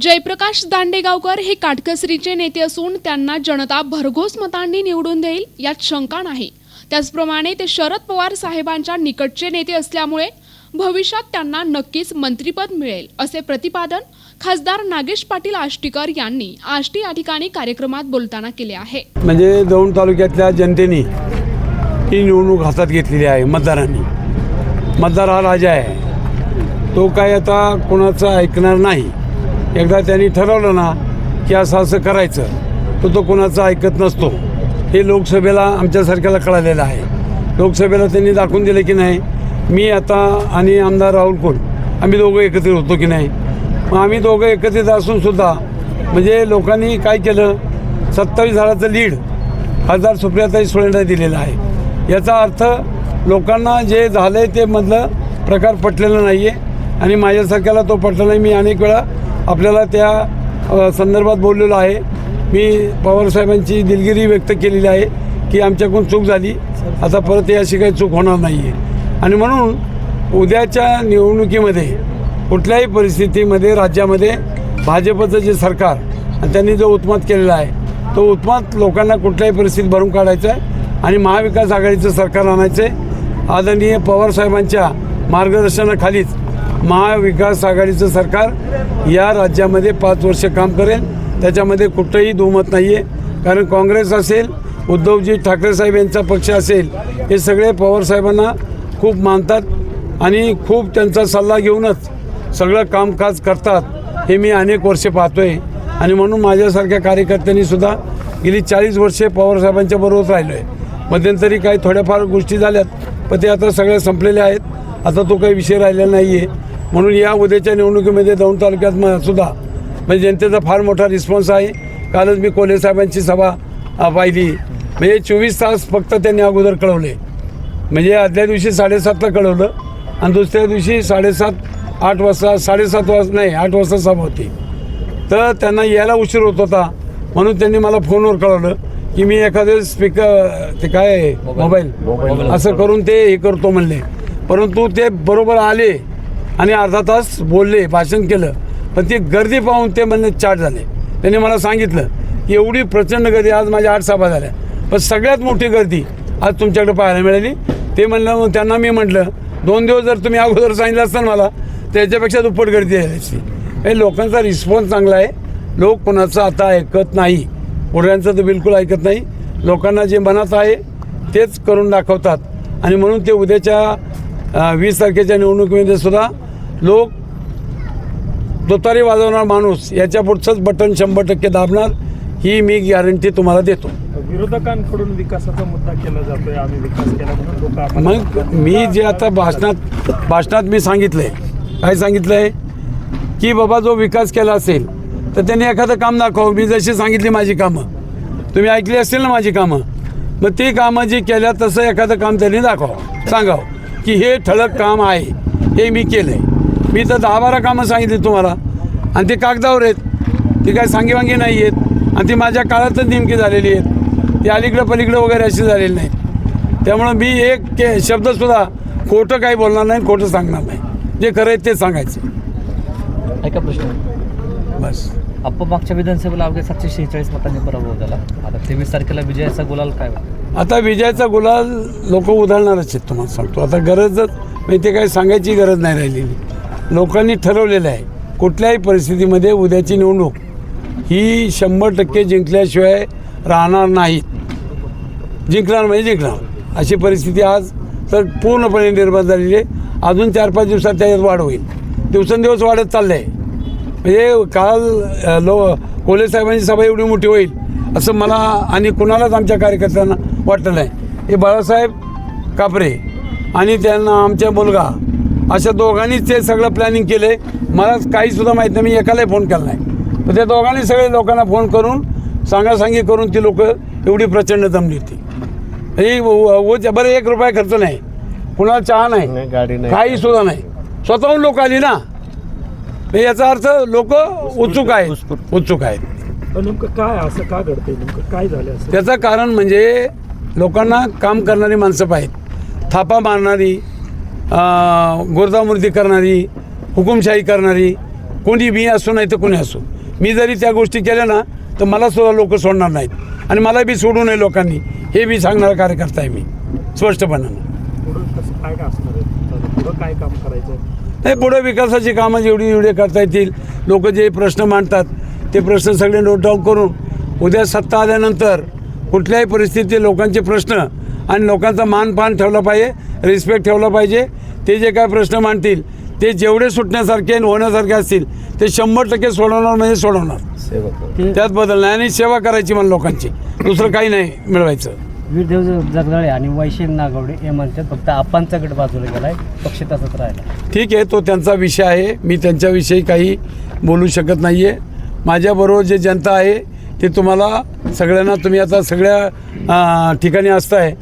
जयप्रकाश दांडेगावकर हे काटकसरीचे नेते असून त्यांना जनता भरघोस मतांनी निवडून देईल यात शंका नाही. त्याचप्रमाणे ते शरद पवार साहेबांच्या निकटचे नेते असल्यामुळे भविष्यात त्यांना नक्कीच मंत्रीपद मिळेल असे प्रतिपादन खासदार नागेश पाटील आष्टीकर यांनी आष्टी या ठिकाणी कार्यक्रमात बोलताना केले आहे. म्हणजे दौंड तालुक्यातल्या जनतेने ही निवडणूक हातात घेतलेली आहे मतदारांनी. मतदार हा राजा आहे. तो काय आता कोणाचा ऐकणार नाही. एकदा त्यांनी ठरवलं ना की असं असं करायचं तर तो कोणाचा ऐकत नसतो. हे लोकसभेला आमच्यासारख्याला कळालेलं आहे. लोकसभेला त्यांनी दाखवून दिलं की नाही मी आता आणि आमदार राहुल कोण आम्ही दोघं एकत्रित होतो की नाही. मग आम्ही दोघं एकत्रित असूनसुद्धा म्हणजे लोकांनी काय केलं सत्तावीस हजाराचं लीड खासदार सुप्रियाताई सुळेंना दिलेला आहे. याचा अर्थ लोकांना जे झालं आहे ते मधलं प्रकार पटलेला नाही आहे आणि माझ्यासारख्याला तो पटला नाही. मी अनेक वेळा आपल्याला त्या संदर्भात बोललेलो आहे. मी पवारसाहेबांची दिलगिरी व्यक्त केलेली आहे की आमच्याकडून चूक झाली. आता परत याशी काही चूक होणार नाही आहे आणि म्हणून उद्याच्या निवडणुकीमध्ये कुठल्याही परिस्थितीमध्ये राज्यामध्ये भाजपचं जे सरकार आणि त्यांनी जो उत्मात केलेला आहे तो उत्मात लोकांना कुठल्याही परिस्थितीत भरून काढायचा आहे आणि महाविकास आघाडीचं सरकार आणायचं आहे आदरणीय पवारसाहेबांच्या मार्गदर्शनाखालीच महाविकास आघाडीचं सरकार या राज्यामध्ये पाच वर्ष काम करेल. त्याच्यामध्ये कुठंही दुमत नाही आहे कारण काँग्रेस असेल उद्धवजी ठाकरे साहेब यांचा पक्ष असेल हे सगळे पवारसाहेबांना खूप मानतात आणि खूप त्यांचा सल्ला घेऊनच सगळं कामकाज करतात. हे मी अनेक वर्षे आहे आणि म्हणून माझ्यासारख्या कार्यकर्त्यांनीसुद्धा गेली चाळीस वर्षे पवारसाहेबांच्या बरोबर राहिलो आहे मध्यंतरी काही थोड्याफार गोष्टी झाल्यात पण ते आता सगळ्या संपलेल्या आहेत. आता तो काही विषय राहिलेला नाही आहे म्हणून या उद्याच्या निवडणुकीमध्ये दौंड तालुक्यात म- सुद्धा म्हणजे जनतेचा फार मोठा रिस्पॉन्स आहे. कालच मी कोल्हे साहेबांची सभा पाहिली. म्हणजे चोवीस तास फक्त त्यांनी अगोदर कळवले. म्हणजे आदल्या दिवशी साडेसातला कळवलं आणि दुसऱ्या दिवशी साडेसात आठ वाजता साडेसात वाजता नाही आठ वाजता सभा होती. तर त्यांना यायला उशीर होत होता. म्हणून त्यांनी मला फोनवर कळवलं की मी एखादं स्पीकर ते काय आहे, मोबाईल असं करून ते हे करतो म्हणले. परंतु ते बरोबर आले. आणि अर्धा तास बोलले भाषण केलं. पण ती गर्दी पाहून ते म्हणणे चाट झाले. त्यांनी मला सांगितलं की एवढी प्रचंड गर्दी आज माझ्या आठ सभा झाल्या. पण सगळ्यात मोठी गर्दी आज तुमच्याकडे पाहायला मिळाली. ते म्हणलं त्यांना मी म्हटलं दोन दिवस जर तुम्ही अगोदर सांगितलं असतं मला त्याच्यापेक्षा दुप्पट गर्दी यायची हे लोकांचा रिस्पॉन्स चांगला आहे. लोक कोणाचं आता ऐकत नाही. पुढऱ्यांचं तर बिलकुल ऐकत नाही. लोकांना जे मनात आहे तेच करून दाखवतात. आणि म्हणून ते उद्याच्या वीस तारखेच्या निवडणुकीमध्ये सुद्धा लोक दोतारी वाजवणार माणूस याच्या पुढचंच बटन शंभर टक्के दाबणार ही मी गॅरंटी तुम्हाला देतो. विरोधकांकडून विकासाचा मुद्दा केला जातोय आम्ही विकास केला म्हणून मग मी जे आता भाषणात भाषणात मी सांगितलं आहे काय सांगितलं आहे की बाबा जो विकास केला असेल तर त्यांनी एखादं काम दाखव मी जशी सांगितली माझी कामं. तुम्ही ऐकली असतील ना माझी कामं. मग ती कामं जी केल्या तसं एखादं काम त्यांनी दाखवावं सांगावं की हे ठळक काम आहे हे मी केलं आहे मी तर दहा बारा कामं सांगितली तुम्हाला. आणि ते कागदावर आहेत. ती काय सांगीवांगी नाही आहेत. आणि ती माझ्या काळातच नेमकी झालेली आहेत. ती अलीकडं पलीकडं वगैरे अशी झालेली नाहीत. त्यामुळं मी एक के शब्दसुद्धा खोटं काही बोलणार नाही खोटं सांगणार नाही. जे खरं आहे ते सांगायचं. ऐका प्रश्न. बस. आपण मागच्या विधानसभेला अवघ्या सातशे शेहेचाळीस मतांनी पराभव झाला. आता तेवीस तारखेला विजयाचा गुलाल काय आता विजयाचा गुलाल लोक उधळणारच आहेत तुम्हाला सांगतो. आता गरजच म्हणजे ते काही सांगायची गरज नाही राहिलेली. लोकांनी ठरवलेलं आहे. कुठल्याही परिस्थितीमध्ये उद्याची निवडणूक ही शंभर टक्के जिंकल्याशिवाय राहणार नाहीत जिंकणार म्हणजे जिंकणार. अशी परिस्थिती आज तर पूर्णपणे निर्माण झालेली आहे. अजून चार पाच दिवसात त्याच्यात वाढ होईल. दिवसेंदिवस वाढत चाललं आहे म्हणजे काल लो कोले साहेबांची सभा एवढी मोठी होईल असं मला आणि कुणालाच आमच्या कार्यकर्त्यांना वाटलं नाही. हे बाळासाहेब कापरे आणि त्यांना आमच्या मुलगा अशा दोघांनीच ते सगळं प्लॅनिंग केलं. आहे मला काहीसुद्धा माहीत नाही मी एकालाही फोन केला नाही. पण त्या दोघांनी सगळे लोकांना फोन करून सांगासांगी करून ती लोक एवढी प्रचंड जमली होती. ही व- व- बरं एक रुपया खर्च नाही. कुणाला चहा नाही गाडी काही सुद्धा नाही. स्वतःहून लोक आली ना. म्हणजे याचा अर्थ लोक उत्सुक आहेत. उत्सुक आहेत. नेमकं काय असं का घडतंय नेमकं? काय झालं असं? त्याचं कारण म्हणजे लोकांना काम करणारी माणसं पाहिजेत. थापा मारणारी गुरदामुर्दी करणारी हुकुमशाही करणारी कोणी मी असो नाही तर कोणी असो. मी जरी त्या गोष्टी केल्या ना तर मला सुद्धा लोक सोडणार नाहीत. आणि मला बी सोडू नये लोकांनी. हे बी सांगणारा कार्यकर्ता आहे मी स्पष्टपणानं. नाही पुढे विकासाची कामं जेवढी जेवढे करता येतील लोक जे प्रश्न मांडतात ते प्रश्न सगळे नोट डाऊन करून उद्या सत्ता आल्यानंतर कुठल्याही परिस्थितीत लोकांचे प्रश्न आणि लोकांचा मानपान ठेवला पाहिजे रिस्पेक्ट ठेवला पाहिजे. ते जे काय प्रश्न मांडतील ते जेवढे सुटण्यासारखे आणि होण्यासारखे असतील ते शंभर टक्के सोडवणार म्हणजे सोडवणार. त्यात बदल नाही आणि सेवा करायची मला लोकांची. दुसरं काही नाही मिळवायचं. वीरदेव जगदाळे आणि वैशिन नागवडे हे म्हणतात फक्त आपांचा गट बाजूला गेलाय पक्ष तसंच राहिला. ठीक आहे तो त्यांचा विषय आहे. मी त्यांच्याविषयी काही बोलू शकत नाही आहे माझ्याबरोबर जे जनता आहे ते तुम्हाला सगळ्यांना तुम्ही आता सगळ्या ठिकाणी असताय